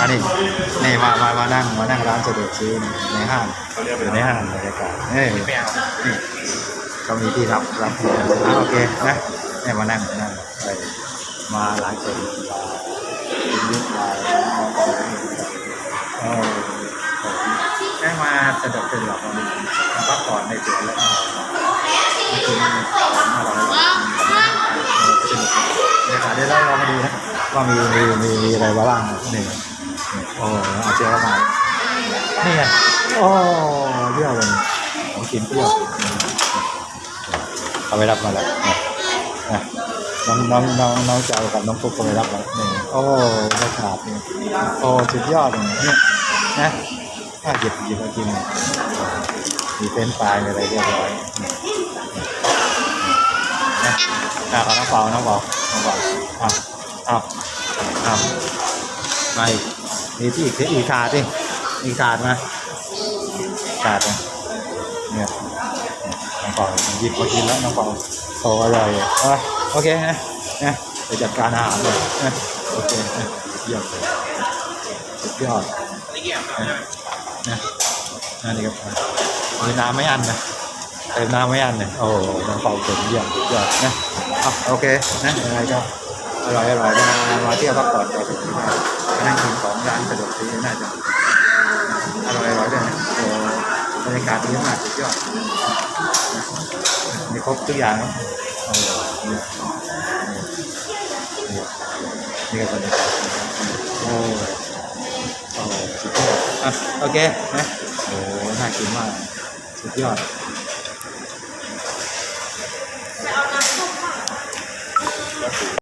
อันนี้นี่มามามานั่งมานั่งร้านสะดวกซื้อในห้างเขาเรียกอเป็นยู่ในห้างบรรยากาศเอ้ยไม่เอานี่ก็มีที่รับรับอ่าโอเคนะเนี่ยมานั่งนั่งไปมาร้านสะดวกซื้อมายุทธมาเออได้มาสะดวกสะดวกมาพักผ่อนในสวนแล้วก็มากินของอร่อยๆสนุกบรรยากาศได้แล้วเรามาดูนะว่ามีมีมีมีอะไรบ้างนี่ โอ้อาเจียมานี่ไงโอ้เยี่ยมเลยของกินเปรี้ยวเอาไปรับมาแล้วนี่ยนะน้องน้องน้องน้องเจ้ากับน้องปุ๊กก็ไปรับมานี่โอ้บรรยากาศนี่โอ้สุดยอดเลยเนี่ยนะถ้าหยิบหยิบมากินเนี่ยมีเฟรนช์ฟรายอะไรเรียบร้อยนี่นะอะเอาน้องเปล่าน้องเปล่าน้องเปล่าอะอะอะมาอีก มีที่อีกอีกถาดดิอีกถาดมาถาดเนี่ยน้องเปาหยิบมากินแล้วน้องเปาโตอร่อยอะโอเคนะนะไปจัดการอาหารเลยนะโอเคนะเยี่ยมเลยสุดยอดนี่เกี่ยวกับนะนั่นนี่ครับมีน้ำไม่อันนะเติมน้ำไม่อันเลยโอ้น้ำเปล่าเก่งเยี่ยมสุดยอดนะอะโอเคนะยังไงก็อร่อยอร่อยมามาเที่ยวพักผ่อนต่อจากนี้ได้มา นั่งกินของร้านสะดวกซื้อน่าจะอร่อยอร่อยด้วยนะโอ้บรรยากาศดีมากสุดยอดมีครบทุกอย่างครับนี่ก็บรรยากาศโอ้โอ้สุดยอดอะโอเคไหมโอ้น่ากินมาก สุดยอดจะเอาน้ำซุป